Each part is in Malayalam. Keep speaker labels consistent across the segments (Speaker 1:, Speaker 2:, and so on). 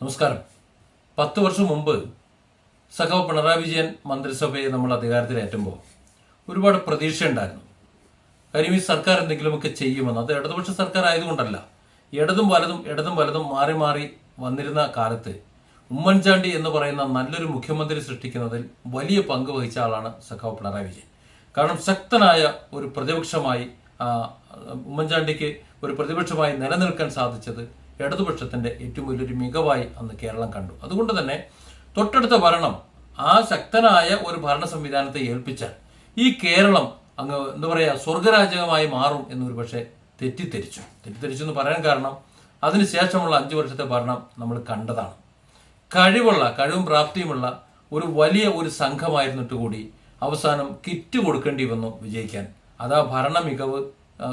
Speaker 1: നമസ്കാരം. പത്ത് വർഷം മുമ്പ് സഖാവ് പിണറായി വിജയൻ മന്ത്രിസഭയെ നമ്മൾ അധികാരത്തിലേറ്റുമ്പോൾ ഒരുപാട് പ്രതീക്ഷ ഉണ്ടായിരുന്നു. കാര്യം ഈ സർക്കാർ എന്തെങ്കിലുമൊക്കെ ചെയ്യുമെന്ന്. അത് ഇടതുപക്ഷ സർക്കാർ ആയതുകൊണ്ടല്ല. ഇടതും വലതും ഇടതും വലതും മാറി മാറി വന്നിരുന്ന കാലത്ത് ഉമ്മൻചാണ്ടി എന്ന് പറയുന്ന നല്ലൊരു മുഖ്യമന്ത്രി സൃഷ്ടിക്കുന്നതിൽ വലിയ പങ്ക് വഹിച്ച ആളാണ് സഖാവ് പിണറായി വിജയൻ. കാരണം ശക്തനായ ഒരു പ്രതിപക്ഷമായി ഉമ്മൻചാണ്ടിക്ക് ഒരു പ്രതിപക്ഷമായി നിലനിൽക്കാൻ സാധിച്ചത് ഇടതുപക്ഷത്തിന്റെ ഏറ്റവും വലിയൊരു മികവായി അന്ന് കേരളം കണ്ടു. അതുകൊണ്ട് തന്നെ തൊട്ടടുത്ത ഭരണം ആ ശക്തനായ ഒരു ഭരണ സംവിധാനത്തെ ഏൽപ്പിച്ചാൽ ഈ കേരളം അങ്ങ് എന്താ പറയുക സ്വർഗരാജകമായി മാറും എന്നൊരു പക്ഷേ തെറ്റിദ്ധരിച്ചു. തെറ്റിദ്ധരിച്ചു എന്ന് പറയാൻ കാരണം അതിനുശേഷമുള്ള അഞ്ച് വർഷത്തെ ഭരണം നമ്മൾ കണ്ടതാണ്. കഴിവുള്ള കഴിവും പ്രാപ്തിയുമുള്ള ഒരു വലിയ ഒരു സംഘമായിരുന്നിട്ട് കൂടി അവസാനം കിറ്റ് കൊടുക്കേണ്ടി വന്നു വിജയിക്കാൻ. അതാ ഭരണ മികവ്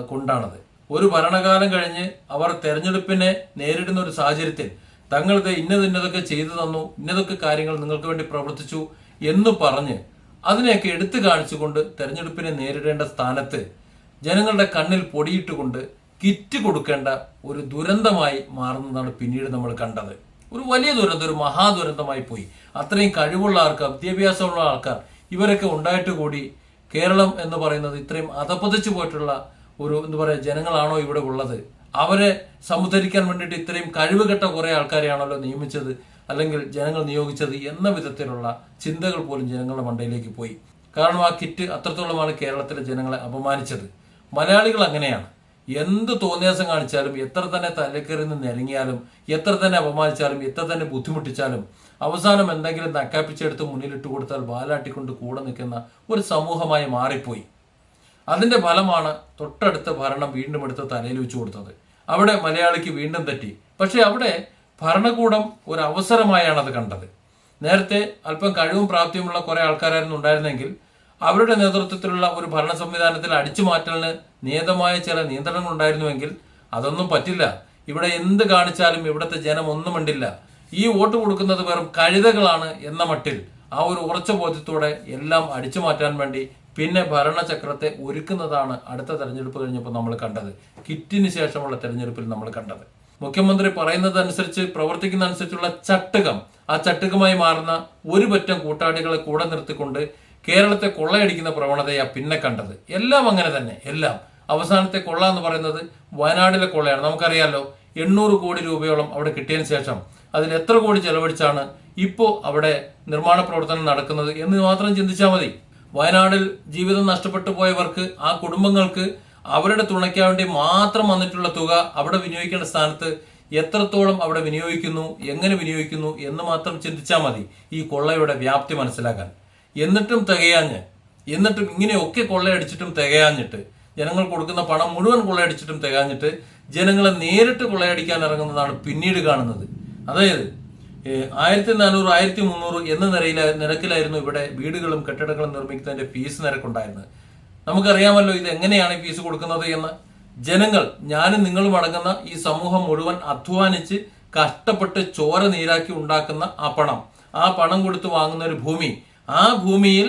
Speaker 1: കൊണ്ടാണത്. ഒരു ഭരണകാലം കഴിഞ്ഞ് അവർ തെരഞ്ഞെടുപ്പിനെ നേരിടുന്ന ഒരു സാഹചര്യത്തിൽ തങ്ങൾക്ക് ഇന്നത് ഇന്നതൊക്കെ ചെയ്തു തന്നു ഇന്നതൊക്കെ കാര്യങ്ങൾ നിങ്ങൾക്ക് വേണ്ടി പ്രവർത്തിച്ചു എന്ന് പറഞ്ഞ് അതിനെയൊക്കെ എടുത്തു കാണിച്ചുകൊണ്ട് തെരഞ്ഞെടുപ്പിനെ നേരിടേണ്ട സ്ഥാനത്ത് ജനങ്ങളുടെ കണ്ണിൽ പൊടിയിട്ടുകൊണ്ട് കിറ്റ് കൊടുക്കേണ്ട ഒരു ദുരന്തമായി മാറുന്നതാണ് പിന്നീട് നമ്മൾ കണ്ടത്. ഒരു വലിയ ദുരന്തം ഒരു മഹാദുരന്തമായി പോയി. അത്രയും കഴിവുള്ള ആൾക്കാർ വിദ്യാഭ്യാസമുള്ള ആൾക്കാർ ഇവരൊക്കെ ഉണ്ടായിട്ട് കൂടി കേരളം എന്ന് പറയുന്നത് ഇത്രയും അധപ്പതിച്ചു പോയിട്ടുള്ള ഒരു എന്താ പറയുക ജനങ്ങളാണോ ഇവിടെ ഉള്ളത്? അവരെ സമുദ്ധരിക്കാൻ വേണ്ടിയിട്ട് ഇത്രയും കഴിവുകെട്ട കുറെ ആൾക്കാരെയാണല്ലോ നിയമിച്ചത് അല്ലെങ്കിൽ ജനങ്ങൾ നിയോഗിച്ചത് എന്ന വിധത്തിലുള്ള ചിന്തകൾ പോലും ജനങ്ങളുടെ മണ്ടയിലേക്ക് പോയി. കാരണം ആ കിറ്റ് അത്രത്തോളമാണ് കേരളത്തിലെ ജനങ്ങളെ അപമാനിച്ചത്. മലയാളികൾ അങ്ങനെയാണ്. എന്ത് തോന്നിയാസം കാണിച്ചാലും എത്ര തന്നെ തലക്കേറി നിന്ന് ഇറങ്ങിയാലും എത്ര തന്നെ അപമാനിച്ചാലും എത്ര തന്നെ ബുദ്ധിമുട്ടിച്ചാലും അവസാനം എന്തെങ്കിലും നക്കാപ്പിച്ചെടുത്ത് മുന്നിലിട്ട് കൊടുത്താൽ വാലാട്ടിക്കൊണ്ട് കൂടെ നിൽക്കുന്ന ഒരു സമൂഹമായി മാറിപ്പോയി. അതിന്റെ ഫലമാണ് തൊട്ടടുത്ത ഭരണം വീണ്ടും എടുത്ത് തലയിൽ വെച്ച് കൊടുത്തത്. അവിടെ മലയാളിക്ക് വീണ്ടും തെറ്റി. പക്ഷെ അവിടെ ഭരണകൂടം ഒരു അവസരമായാണ് അത് കണ്ടത്. നേരത്തെ അല്പം കഴിവും പ്രാപ്തിയുമുള്ള കുറെ ആൾക്കാരായിരുന്നു ഉണ്ടായിരുന്നെങ്കിൽ അവരുടെ നേതൃത്വത്തിലുള്ള ഒരു ഭരണ സംവിധാനത്തിൽ അടിച്ചു മാറ്റലിന് നിയതമായ ചില നിയന്ത്രണങ്ങൾ ഉണ്ടായിരുന്നുവെങ്കിൽ അതൊന്നും പറ്റില്ല. ഇവിടെ എന്ത് കാണിച്ചാലും ഇവിടുത്തെ ജനം ഒന്നും ഉണ്ടില്ല ഈ വോട്ട് കൊടുക്കുന്നത് വെറും കഴുതകളാണ് എന്ന മട്ടിൽ ആ ഒരു ഉറച്ച ബോധ്യത്തോടെ എല്ലാം അടിച്ചു മാറ്റാൻ വേണ്ടി പിന്നെ ഭരണചക്രത്തെ ഒരുക്കുന്നതാണ് അടുത്ത തെരഞ്ഞെടുപ്പ് കഴിഞ്ഞപ്പോൾ നമ്മൾ കണ്ടത്. കിറ്റിന് ശേഷമുള്ള തെരഞ്ഞെടുപ്പിൽ നമ്മൾ കണ്ടത്. മുഖ്യമന്ത്രി പറയുന്നതനുസരിച്ച് പ്രവർത്തിക്കുന്ന അനുസരിച്ചുള്ള ചട്ടുകം. ആ ചട്ടുകമായി മാറുന്ന ഒരു പറ്റം കൂട്ടാളികളെ കൂടെ നിർത്തിക്കൊണ്ട് കേരളത്തെ കൊള്ളയടിക്കുന്ന പ്രവണതയാ പിന്നെ കണ്ടത്. എല്ലാം അങ്ങനെ തന്നെ എല്ലാം. അവസാനത്തെ കൊള്ള എന്ന് പറയുന്നത് വയനാടിലെ കൊള്ളയാണ്. നമുക്കറിയാലോ എണ്ണൂറ് കോടി രൂപയോളം അവിടെ കിട്ടിയതിന് ശേഷം അതിൽ എത്ര കോടി ചെലവഴിച്ചാണ് ഇപ്പോൾ അവിടെ നിർമ്മാണ പ്രവർത്തനം നടക്കുന്നത് എന്ന് മാത്രം ചിന്തിച്ചാൽ മതി. വയനാടിൽ ജീവിതം നഷ്ടപ്പെട്ടു പോയവർക്ക് ആ കുടുംബങ്ങൾക്ക് അവരുടെ തുണയ്ക്കാൻ വേണ്ടി മാത്രം വന്നിട്ടുള്ള തുക അവിടെ വിനിയോഗിക്കേണ്ട സ്ഥാനത്ത് എത്രത്തോളം അവിടെ വിനിയോഗിക്കുന്നു എങ്ങനെ വിനിയോഗിക്കുന്നു എന്ന് മാത്രം ചിന്തിച്ചാൽ മതി ഈ കൊള്ളയുടെ വ്യാപ്തി മനസ്സിലാക്കാൻ. എന്നിട്ടും തികയാഞ്ഞ് എന്നിട്ടും ഇങ്ങനെയൊക്കെ കൊള്ളയടിച്ചിട്ടും തികയാഞ്ഞിട്ട് ജനങ്ങൾ കൊടുക്കുന്ന പണം മുഴുവൻ കൊള്ളയടിച്ചിട്ടും തികയാഞ്ഞിട്ട് ജനങ്ങളെ നേരിട്ട് കൊള്ളയടിക്കാൻ ഇറങ്ങുന്നതാണ് പിന്നീട് കാണുന്നത്. അതായത് ആയിരത്തി നാനൂറ് ആയിരത്തി മുന്നൂറ് എന്ന നിരയില നിരക്കിലായിരുന്നു ഇവിടെ വീടുകളും കെട്ടിടങ്ങളും നിർമ്മിക്കുന്നതിന്റെ ഫീസ് നിരക്കുണ്ടായിരുന്നത്. നമുക്കറിയാമല്ലോ ഇത് എങ്ങനെയാണ് ഫീസ് കൊടുക്കുന്നത് എന്ന്. ജനങ്ങൾ ഞാനും നിങ്ങളും അടങ്ങുന്ന ഈ സമൂഹം മുഴുവൻ അധ്വാനിച്ച് കഷ്ടപ്പെട്ട് ചോര നീരാക്കി ഉണ്ടാക്കുന്ന ആ പണം ആ പണം കൊടുത്ത് വാങ്ങുന്ന ഒരു ഭൂമി. ആ ഭൂമിയിൽ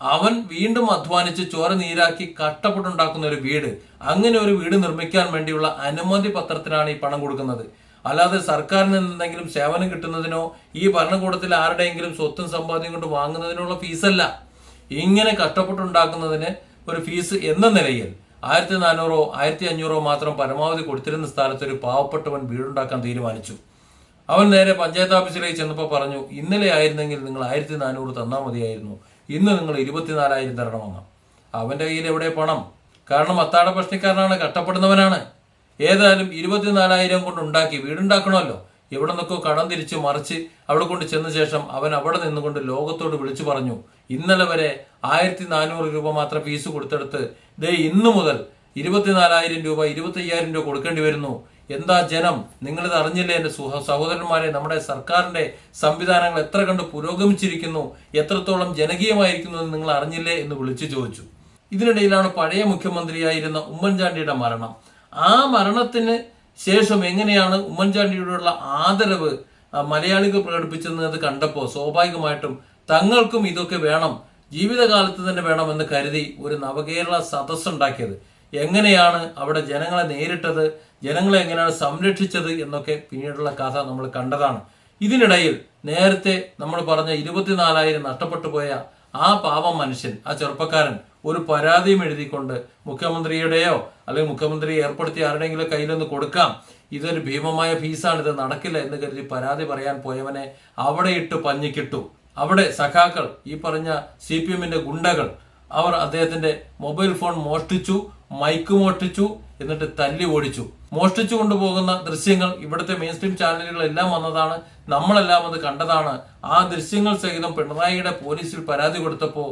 Speaker 1: അവൻ വീണ്ടും അധ്വാനിച്ച് ചോര നീരാക്കി കഷ്ടപ്പെട്ടുണ്ടാക്കുന്ന ഒരു വീട്. അങ്ങനെ ഒരു വീട് നിർമ്മിക്കാൻ വേണ്ടിയുള്ള അനുമതി പത്രത്തിനാണ് ഈ പണം കൊടുക്കുന്നത്. അല്ലാതെ സർക്കാരിൽ എന്തെങ്കിലും സേവനം കിട്ടുന്നതിനോ ഈ ഭരണകൂടത്തിൽ ആരുടെയെങ്കിലും സ്വത്തും സമ്പാദ്യം കൊണ്ട് വാങ്ങുന്നതിനുള്ള ഫീസല്ല. ഇങ്ങനെ കഷ്ടപ്പെട്ടുണ്ടാക്കുന്നതിന് ഒരു ഫീസ് എന്ന നിലയിൽ ആയിരത്തി നാനൂറോ ആയിരത്തി അഞ്ഞൂറോ മാത്രം പരമാവധി കൊടുത്തിരുന്ന സ്ഥലത്ത് ഒരു പാവപ്പെട്ടവൻ വീടുണ്ടാക്കാൻ തീരുമാനിച്ചു. അവൻ നേരെ പഞ്ചായത്ത് ഓഫീസിലേക്ക് ചെന്നപ്പോൾ പറഞ്ഞു ഇന്നലെ ആയിരുന്നെങ്കിൽ നിങ്ങൾ ആയിരത്തി നാനൂറ് തന്നാൽ മതിയായിരുന്നു. ഇന്ന് നിങ്ങൾ ഇരുപത്തിനാലായിരം തരണമെന്ന്. അവന്റെ കയ്യിൽ എവിടെ പണം? കാരണം അത്താഴ പ്രശ്നക്കാരനാണ് കഷ്ടപ്പെടുന്നവനാണ്. ഏതായാലും ഇരുപത്തിനാലായിരം കൊണ്ട് ഉണ്ടാക്കി വീടുണ്ടാക്കണമല്ലോ. എവിടെ നിന്നൊക്കെ കടം തിരിച്ച് മറിച്ച് അവിടെ കൊണ്ട് ചെന്ന ശേഷം അവൻ അവിടെ നിന്നുകൊണ്ട് ലോകത്തോട് വിളിച്ചു പറഞ്ഞു ഇന്നലെ വരെ ആയിരത്തി നാനൂറ് രൂപ മാത്രം ഫീസ് കൊടുത്തെടുത്ത് ദേ ഇന്നു മുതൽ ഇരുപത്തിനാലായിരം രൂപ ഇരുപത്തി അയ്യായിരം രൂപ കൊടുക്കേണ്ടി വരുന്നു. എന്താ ജനം നിങ്ങളിത് അറിഞ്ഞില്ലേ? എന്റെ സുഹ സഹോദരന്മാരെ നമ്മുടെ സർക്കാരിന്റെ സംവിധാനങ്ങൾ എത്ര കണ്ട് പുരോഗമിച്ചിരിക്കുന്നു? എത്രത്തോളം ജനകീയമായിരിക്കുന്നു എന്ന് നിങ്ങൾ അറിഞ്ഞില്ലേ? എന്ന് വിളിച്ചു ചോദിച്ചു. ഇതിനിടയിലാണ് പഴയ മുഖ്യമന്ത്രിയായിരുന്ന ഉമ്മൻചാണ്ടിയുടെ മരണം. ആ മരണത്തിന് ശേഷം എങ്ങനെയാണ് ഉമ്മൻചാണ്ടിയോടുള്ള ആദരവ് മലയാളികൾ പ്രകടിപ്പിച്ചെന്നത് കണ്ടപ്പോൾ സ്വാഭാവികമായിട്ടും തങ്ങൾക്കും ഇതൊക്കെ വേണം ജീവിതകാലത്ത് തന്നെ വേണമെന്ന് കരുതി ഒരു നവകേരള സദസ്സുണ്ടാക്കിയത്. എങ്ങനെയാണ് അവിടെ ജനങ്ങളെ നേരിട്ടത് ജനങ്ങളെ എങ്ങനെയാണ് സംരക്ഷിച്ചത് എന്നൊക്കെ പിന്നീടുള്ള കഥ നമ്മൾ കണ്ടതാണ്. ഇതിനിടയിൽ നേരത്തെ നമ്മൾ പറഞ്ഞ ഇരുപത്തിനാലായിരം നഷ്ടപ്പെട്ടു പോയ ആ പാവം മനുഷ്യൻ ആ ചെറുപ്പക്കാരൻ ഒരു പരാതിയും എഴുതിക്കൊണ്ട് മുഖ്യമന്ത്രിയുടെയോ അല്ലെങ്കിൽ മുഖ്യമന്ത്രി ഏർപ്പെടുത്തിയ ആരുടെയെങ്കിലും കയ്യിലൊന്ന് കൊടുക്കാം. ഇതൊരു ഭീമമായ ഫീസാണ് ഇത് നടക്കില്ല എന്ന് കരുതി പരാതി പറയാൻ പോയവനെ അവിടെ ഇട്ട് പഞ്ഞിക്കിട്ടു. അവിടെ സഖാക്കൾ ഈ പറഞ്ഞ സി പി എമ്മിന്റെ ഗുണ്ടകൾ അവർ അദ്ദേഹത്തിന്റെ മൊബൈൽ ഫോൺ മോഷ്ടിച്ചു. മൈക്ക് മോഷ്ടിച്ചു എന്നിട്ട് തല്ലി ഓടിച്ചു. മോഷ്ടിച്ചു കൊണ്ടുപോകുന്ന ദൃശ്യങ്ങൾ ഇവിടുത്തെ മെയിൻ സ്ട്രീം ചാനലുകളെല്ലാം വന്നതാണ്. നമ്മളെല്ലാം അത് കണ്ടതാണ്. ആ ദൃശ്യങ്ങൾ സഹിതം പിണറായിയുടെ പോലീസിൽ പരാതി കൊടുത്തപ്പോൾ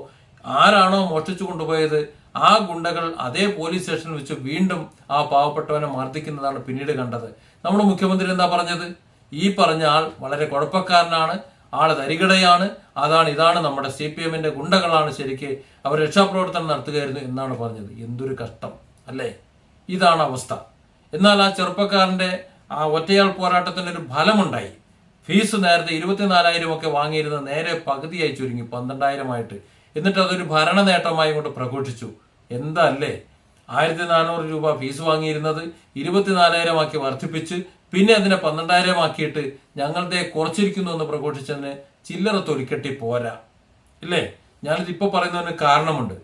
Speaker 1: ആരാണോ മോഷ്ടിച്ചു കൊണ്ടുപോയത്? ആ ഗുണ്ടകൾ അതേ പോലീസ് സ്റ്റേഷനിൽ വെച്ച് വീണ്ടും ആ പാവപ്പെട്ടവനെ മർദ്ദിക്കുന്നതാണ് പിന്നീട് കണ്ടത്. നമ്മുടെ മുഖ്യമന്ത്രി എന്താ പറഞ്ഞത്? ഈ പറഞ്ഞ ആൾ വളരെ കുഴപ്പക്കാരനാണ്. ആൾ തരികിടയാണ് അതാണ് ഇതാണ് നമ്മുടെ സി പി എമ്മിന്റെ ഗുണ്ടകളാണ് ശരിക്ക്. അവർ രക്ഷാപ്രവർത്തനം നടത്തുകയായിരുന്നു എന്നാണ് പറഞ്ഞത്. എന്തൊരു കഷ്ടം അല്ലേ? ഇതാണ് അവസ്ഥ. എന്നാൽ ആ ചെറുപ്പക്കാരന്റെ ആ ഒറ്റയാൾ പോരാട്ടത്തിന് ഒരു ഫലമുണ്ടായി. ഫീസ് നേരത്തെ ഇരുപത്തിനാലായിരം ഒക്കെ വാങ്ങിയിരുന്ന നേരെ പകുതിയായി ചുരുങ്ങി പന്ത്രണ്ടായിരമായിട്ട്. എന്നിട്ട് അതൊരു ഭരണ നേട്ടമായി കൊണ്ട് പ്രഘോഷിച്ചു. എന്താ അല്ലേ ആയിരത്തി നാനൂറ് രൂപ ഫീസ് വാങ്ങിയിരുന്നത് ഇരുപത്തിനാലായിരം ആക്കി വർദ്ധിപ്പിച്ച് പിന്നെ അതിനെ പന്ത്രണ്ടായിരം ആക്കിയിട്ട് ഞങ്ങളുടെ കുറച്ചിരിക്കുന്നു എന്ന് പ്രഘോഷിച്ചതിന് ചില്ലറ തൊലിക്കെട്ടി പോരാ. ഇല്ലേ? ഞാനിത് ഇപ്പൊ പറയുന്നതിന് കാരണമുണ്ട്.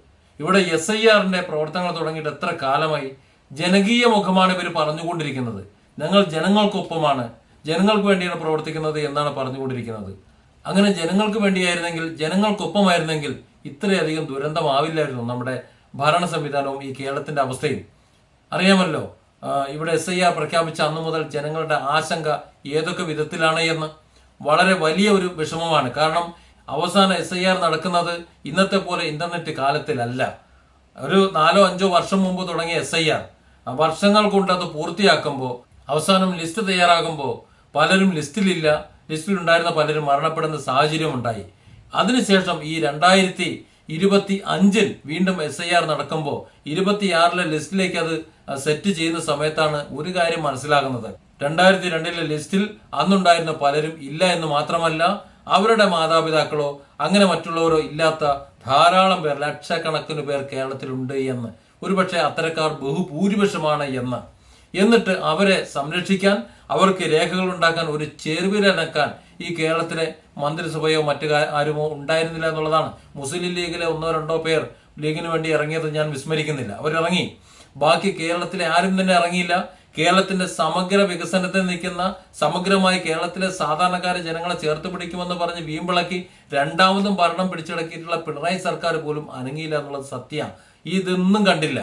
Speaker 1: ഇവിടെ എസ് ഐ ആറിന്റെ പ്രവർത്തനങ്ങൾ തുടങ്ങിയിട്ട് എത്ര കാലമായി ജനകീയ മുഖമാണ് ഇവർ പറഞ്ഞുകൊണ്ടിരിക്കുന്നത്. ഞങ്ങൾ ജനങ്ങൾക്കൊപ്പമാണ്. ജനങ്ങൾക്ക് വേണ്ടിയാണ് പ്രവർത്തിക്കുന്നത് എന്നാണ് പറഞ്ഞുകൊണ്ടിരിക്കുന്നത്. അങ്ങനെ ജനങ്ങൾക്ക് വേണ്ടിയായിരുന്നെങ്കിൽ ജനങ്ങൾക്കൊപ്പമായിരുന്നെങ്കിൽ ഇത്രയധികം ദുരന്തമാവില്ലായിരുന്നു നമ്മുടെ ഭരണ സംവിധാനവും ഈ കേരളത്തിന്റെ അവസ്ഥയും. അറിയാമല്ലോ? ഇവിടെ എസ് ഐ ആർ പ്രഖ്യാപിച്ച അന്നു മുതൽ ജനങ്ങളുടെ ആശങ്ക ഏതൊക്കെ വിധത്തിലാണ് എന്ന് വളരെ വലിയ ഒരു വിഷമമാണ്. കാരണം അവസാന എസ് ഐ ആർ നടക്കുന്നത് ഇന്നത്തെ പോലെ ഇന്റർനെറ്റ് കാലത്തിലല്ല. ഒരു നാലോ അഞ്ചോ വർഷം മുമ്പ് തുടങ്ങിയ എസ് ഐ ആർ വർഷങ്ങൾ കൊണ്ട് അത് പൂർത്തിയാക്കുമ്പോൾ അവസാനം ലിസ്റ്റ് തയ്യാറാകുമ്പോൾ പലരും ലിസ്റ്റിലില്ല. ലിസ്റ്റിൽ ഉണ്ടായിരുന്ന പലരും മരണപ്പെടുന്ന സാഹചര്യം ഉണ്ടായി. അതിനുശേഷം ഈ രണ്ടായിരത്തി ഇരുപത്തി അഞ്ചിൽ വീണ്ടും എസ് ഐ ആർ നടക്കുമ്പോൾ ഇരുപത്തിയാറിലെ ലിസ്റ്റിലേക്ക് അത് സെറ്റ് ചെയ്യുന്ന സമയത്താണ് ഒരു കാര്യം മനസ്സിലാകുന്നത്. രണ്ടായിരത്തി രണ്ടിലെ ലിസ്റ്റിൽ അന്നുണ്ടായിരുന്ന പലരും ഇല്ല എന്ന് മാത്രമല്ല അവരുടെ മാതാപിതാക്കളോ അങ്ങനെ മറ്റുള്ളവരോ ഇല്ലാത്ത ധാരാളം പേർ ലക്ഷക്കണക്കിന് പേർ കേരളത്തിലുണ്ട് എന്ന്. ഒരുപക്ഷെ അത്തരക്കാർ ബഹുഭൂരിപക്ഷമാണ് എന്ന്. എന്നിട്ട് അവരെ സംരക്ഷിക്കാൻ അവർക്ക് രേഖകൾ ഉണ്ടാക്കാൻ ഒരു ചേർവിലനക്കാൻ ഈ കേരളത്തിലെ മന്ത്രിസഭയോ മറ്റു ആരുമോ ഉണ്ടായിരുന്നില്ല എന്നുള്ളതാണ്. മുസ്ലിം ലീഗിലെ ഒന്നോ രണ്ടോ പേർ ലീഗിന് വേണ്ടി ഇറങ്ങിയത് ഞാൻ വിസ്മരിക്കുന്നില്ല. അവരിറങ്ങി. ബാക്കി കേരളത്തിലെ ആരും തന്നെ ഇറങ്ങിയില്ല. കേരളത്തിന്റെ സമഗ്ര വികസനത്തിൽ നിൽക്കുന്ന സമഗ്രമായി കേരളത്തിലെ സാധാരണക്കാരെ ജനങ്ങളെ ചേർത്ത് പിടിക്കുമെന്ന് പറഞ്ഞ് വീമ്പിളക്കി രണ്ടാമതും ഭരണം പിടിച്ചടക്കിയിട്ടുള്ള പിണറായി സർക്കാർ പോലും അനങ്ങിയില്ല എന്നുള്ളത് സത്യമാണ് ഇതൊന്നും കണ്ടില്ല.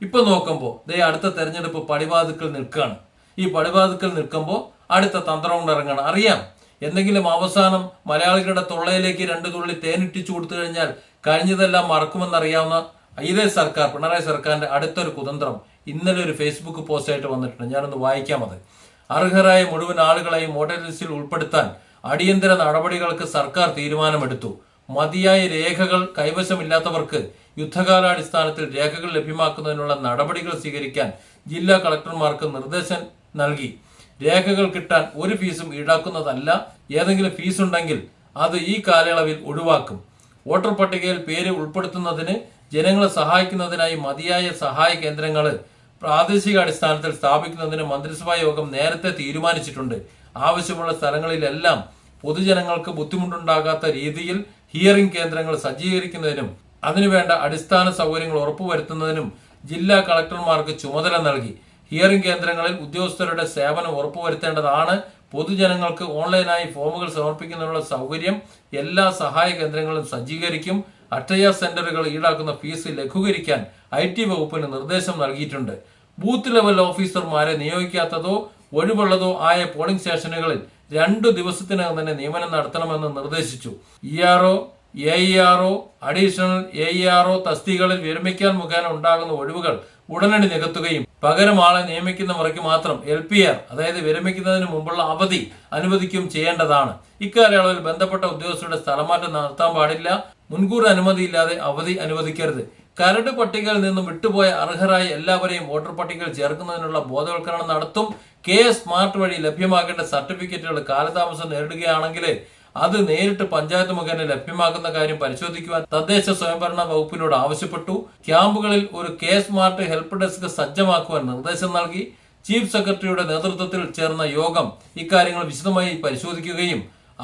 Speaker 1: ഇപ്പൊ നോക്കുമ്പോൾ ദേ അടുത്ത തെരഞ്ഞെടുപ്പ് പടിവാതുക്കൾ നിൽക്കുകയാണ്. ഈ പടിവാതുക്കൾ നിൽക്കുമ്പോൾ അടുത്ത തന്ത്രം കൊണ്ട് ഇറങ്ങണം അറിയാം എന്തെങ്കിലും അവസാനം മലയാളികളുടെ തൊള്ളയിലേക്ക് രണ്ട് തുള്ളി തേനിട്ടിച്ചു കൊടുത്തു കഴിഞ്ഞാൽ കഴിഞ്ഞതെല്ലാം മറക്കുമെന്നറിയാവുന്ന ഇതേ സർക്കാർ പിണറായി സർക്കാരിന്റെ അടുത്തൊരു കുതന്ത്രം ഇന്നലെ ഒരു ഫേസ്ബുക്ക് പോസ്റ്റായിട്ട് വന്നിട്ടുണ്ട്. ഞാനൊന്ന് വായിക്കാം അത്. അർഹരായ മുഴുവൻ ആളുകളെയും വോട്ടർ ലിസ്റ്റിൽ ഉൾപ്പെടുത്താൻ അടിയന്തര നടപടികൾക്ക് സർക്കാർ തീരുമാനമെടുത്തു. മതിയായ രേഖകൾ കൈവശമില്ലാത്തവർക്ക് യുദ്ധകാലാടിസ്ഥാനത്തിൽ രേഖകൾ ലഭ്യമാക്കുന്നതിനുള്ള നടപടികൾ സ്വീകരിക്കാൻ ജില്ലാ കളക്ടർമാർക്ക് നിർദ്ദേശം നൽകി. രേഖകൾ കിട്ടാൻ ഒരു ഫീസും ഈടാക്കുന്നതല്ല. ഏതെങ്കിലും ഫീസ് ഉണ്ടെങ്കിൽ അത് ഈ കാലയളവിൽ ഒഴിവാക്കും. വോട്ടർ പട്ടികയിൽ പേര് ഉൾപ്പെടുത്തുന്നതിന് ജനങ്ങളെ സഹായിക്കുന്നതിനായി മതിയായ സഹായ കേന്ദ്രങ്ങൾ പ്രാദേശിക അടിസ്ഥാനത്തിൽ സ്ഥാപിക്കുന്നതിന് മന്ത്രിസഭാ യോഗം നേരത്തെ തീരുമാനിച്ചിട്ടുണ്ട്. ആവശ്യമുള്ള സ്ഥലങ്ങളിലെല്ലാം പൊതുജനങ്ങൾക്ക് ബുദ്ധിമുട്ടുണ്ടാകാത്ത രീതിയിൽ ഹിയറിംഗ് കേന്ദ്രങ്ങൾ സജ്ജീകരിക്കുന്നതിനും അതിനുവേണ്ട അടിസ്ഥാന സൗകര്യങ്ങൾ ഉറപ്പുവരുത്തുന്നതിനും ജില്ലാ കളക്ടർമാർക്ക് ചുമതല നൽകി. ഹിയറിംഗ് കേന്ദ്രങ്ങളിൽ ഉദ്യോഗസ്ഥരുടെ സേവനം ഉറപ്പുവരുത്തേണ്ടതാണ്. പൊതുജനങ്ങൾക്ക് ഓൺലൈനായി ഫോമുകൾ സമർപ്പിക്കുന്നതിനുള്ള സൗകര്യം എല്ലാ സഹായ കേന്ദ്രങ്ങളും സജ്ജീകരിക്കും. അക്ഷയ സെന്ററുകൾ ഈടാക്കുന്ന ഫീസ് ലഘൂകരിക്കാൻ ഐ ടി വകുപ്പിന് നിർദ്ദേശം നൽകിയിട്ടുണ്ട്. ബൂത്ത് ലെവൽ ഓഫീസർമാരെ നിയോഗിക്കാത്തതോ ഒഴിവുള്ളതോ ആയ പോളിംഗ് സ്റ്റേഷനുകളിൽ രണ്ടു ദിവസത്തിനകം തന്നെ നിയമനം നടത്തണമെന്ന് നിർദ്ദേശിച്ചു. E R O A R O additional A E R O തസ്തികകളിൽ വിരമിക്കാൻ മുഖേന ഉണ്ടാകുന്ന ഒഴിവുകൾ ഉടനടി നികത്തുകയും പകരം ആളെ നിയമിക്കുന്ന മുറയ്ക്ക് മാത്രം എൽ പി ആർ അതായത് വിരമിക്കുന്നതിന് മുമ്പുള്ള അവധി അനുവദിക്കുകയും ചെയ്യേണ്ടതാണ്. ഇക്കാലയളവിൽ ബന്ധപ്പെട്ട ഉദ്യോഗസ്ഥരുടെ സ്ഥലമാറ്റം നടത്താൻ പാടില്ല. മുൻകൂർ അനുമതിയില്ലാതെ അവധി അനുവദിക്കരുത്. കരട് പട്ടികയിൽ നിന്നും വിട്ടുപോയ അർഹരായ എല്ലാവരെയും വോട്ടർ പട്ടികയിൽ ചേർക്കുന്നതിനുള്ള ബോധവൽക്കരണം നടത്തും. കെ സ്മാർട്ട് വഴി ലഭ്യമാക്കേണ്ട സർട്ടിഫിക്കറ്റുകൾ കാലതാമസം നേരിടുകയാണെങ്കിൽ അത് നേരിട്ട് പഞ്ചായത്ത് മുഖേന ലഭ്യമാക്കുന്ന കാര്യം പരിശോധിക്കുവാൻ തദ്ദേശ സ്വയംഭരണ വകുപ്പിനോട് ആവശ്യപ്പെട്ടു. ക്യാമ്പുകളിൽ ഒരു കെ സ്മാർട്ട് ഹെൽപ്പ് ഡെസ്ക് സജ്ജമാക്കുവാൻ നിർദ്ദേശം നൽകി. ചീഫ് സെക്രട്ടറിയുടെ നേതൃത്വത്തിൽ ചേർന്ന യോഗം ഇക്കാര്യങ്ങൾ വിശദമായി പരിശോധിക്കുകയും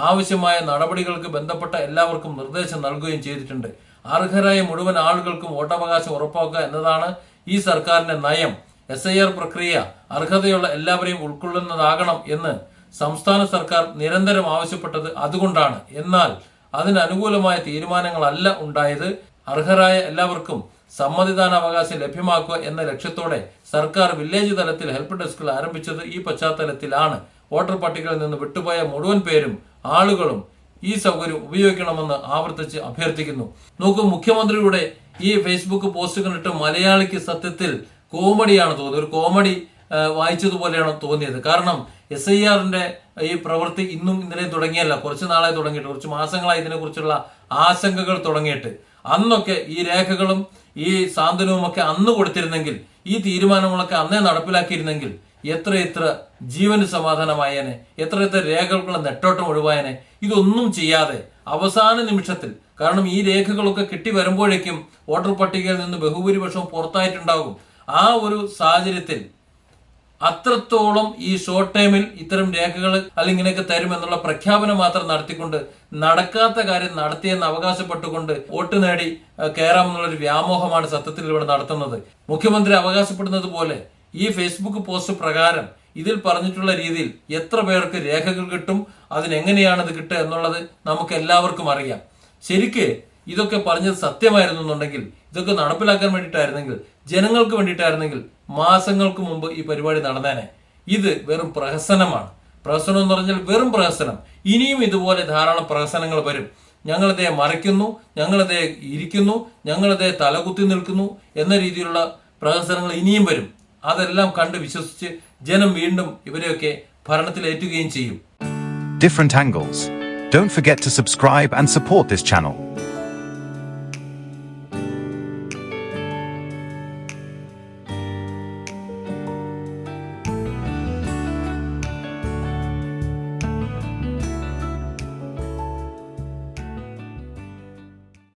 Speaker 1: ആവശ്യമായ നടപടികൾക്ക് ബന്ധപ്പെട്ട എല്ലാവർക്കും നിർദ്ദേശം നൽകുകയും ചെയ്തിട്ടുണ്ട്. അർഹരായ മുഴുവൻ ആളുകൾക്കും വോട്ടവകാശം ഉറപ്പാക്കുക എന്നതാണ് ഈ സർക്കാരിന്റെ നയം. എസ് ഐ ആർ പ്രക്രിയ അർഹതയുള്ള എല്ലാവരെയും ഉൾക്കൊള്ളുന്നതാകണം എന്ന് സംസ്ഥാന സർക്കാർ നിരന്തരം ആവശ്യപ്പെട്ടത് അതുകൊണ്ടാണ്. എന്നാൽ അതിനനുകൂലമായ തീരുമാനങ്ങളല്ല ഉണ്ടായത്. അർഹരായ എല്ലാവർക്കും സമ്മതിദാനാവകാശം ലഭ്യമാക്കുക എന്ന ലക്ഷ്യത്തോടെ സർക്കാർ വില്ലേജ് തലത്തിൽ ഹെൽപ്പ് ഡെസ്കുകൾ ആരംഭിച്ചത് ഈ പശ്ചാത്തലത്തിലാണ്. വോട്ടർ പട്ടികയിൽ നിന്ന് വിട്ടുപോയ മുഴുവൻ പേരും ആളുകളും ഈ സൗകര്യം ഉപയോഗിക്കണമെന്ന് ആവർത്തിച്ച് അഭ്യർത്ഥിക്കുന്നു. നോക്കൂ മുഖ്യമന്ത്രിയുടെ ഈ ഫേസ്ബുക്ക് പോസ്റ്റ് കണ്ടിട്ട് മലയാളിക്ക് സത്യത്തിൽ കോമഡിയാണ് തോന്നിയത്. ഒരു കോമഡി വായിച്ചതുപോലെയാണ് തോന്നിയത്. കാരണം എസ് ഐ ആറിന്റെ ഈ പ്രവൃത്തി ഇന്നും ഇന്നലെ തുടങ്ങിയല്ല. കുറച്ച് നാളായി തുടങ്ങിയിട്ട് കുറച്ച് മാസങ്ങളായി ഇതിനെക്കുറിച്ചുള്ള ആശങ്കകൾ തുടങ്ങിയിട്ട്. അന്നൊക്കെ ഈ രേഖകളും ഈ സാന്ത്വനവും ഒക്കെ അന്ന് കൊടുത്തിരുന്നെങ്കിൽ ഈ തീരുമാനങ്ങളൊക്കെ അന്നേ നടപ്പിലാക്കിയിരുന്നെങ്കിൽ എത്ര എത്ര ജീവന് സമാധാനമായേനെ എത്ര രേഖകളുടെ നെട്ടോട്ടം ഒഴിവായനെ ഇതൊന്നും ചെയ്യാതെ അവസാന നിമിഷത്തിൽ കാരണം ഈ രേഖകളൊക്കെ കിട്ടി വരുമ്പോഴേക്കും വോട്ടർ പട്ടികയിൽ നിന്ന് ബഹുഭൂരിപക്ഷം പുറത്തായിട്ടുണ്ടാകും. ആ ഒരു സാഹചര്യത്തിൽ അത്രത്തോളം ഈ ഷോർട്ട് ടൈമിൽ ഇത്തരം രേഖകൾ അല്ലെങ്കിൽ ഇങ്ങനെയൊക്കെ തരുമെന്നുള്ള പ്രഖ്യാപനം മാത്രം നടത്തിക്കൊണ്ട് നടക്കാത്ത കാര്യം നടത്തിയെന്ന് അവകാശപ്പെട്ടുകൊണ്ട് വോട്ട് നേടി കയറാമെന്നുള്ളൊരു വ്യാമോഹമാണ് സത്യത്തിൽ ഇവിടെ നടത്തുന്നത്. മുഖ്യമന്ത്രി അവകാശപ്പെടുന്നത് പോലെ ഈ ഫേസ്ബുക്ക് പോസ്റ്റ് പ്രകാരം ഇതിൽ പറഞ്ഞിട്ടുള്ള രീതിയിൽ എത്ര പേർക്ക് രേഖകൾ കിട്ടും അതിനെങ്ങനെയാണ് ഇത് കിട്ടുക എന്നുള്ളത് നമുക്ക് എല്ലാവർക്കും അറിയാം. ശരിക്ക് ഇതൊക്കെ പറഞ്ഞത് സത്യമായിരുന്നു എന്നുണ്ടെങ്കിൽ ഇതൊക്കെ നടപ്പിലാക്കാൻ വേണ്ടിയിട്ടായിരുന്നെങ്കിൽ ജനങ്ങൾക്ക് വേണ്ടിയിട്ടായിരുന്നെങ്കിൽ മാസങ്ങൾക്ക് മുമ്പ് ഈ പരിപാടി നടന്നേനെ. ഇത് വെറും പ്രഹസനമാണ്. പ്രഹസനം എന്ന് പറഞ്ഞാൽ വെറും പ്രഹസനം. ഇനിയും ഇതുപോലെ ധാരാളം പ്രഹസനങ്ങൾ വരും. ഞങ്ങളതേ മറയ്ക്കുന്നു ഞങ്ങളതേ ഇരിക്കുന്നു ഞങ്ങളതേ തലകുത്തി നിൽക്കുന്നു എന്ന രീതിയിലുള്ള പ്രഹസനങ്ങൾ ഇനിയും വരും. അതെല്ലാം കണ്ട് വിശ്വസിച്ച് ജനം വീണ്ടും ഇവരെയൊക്കെ ഭരണത്തിലേറ്റുകയും ചെയ്യും.
Speaker 2: Different angles don't forget to subscribe and support this channel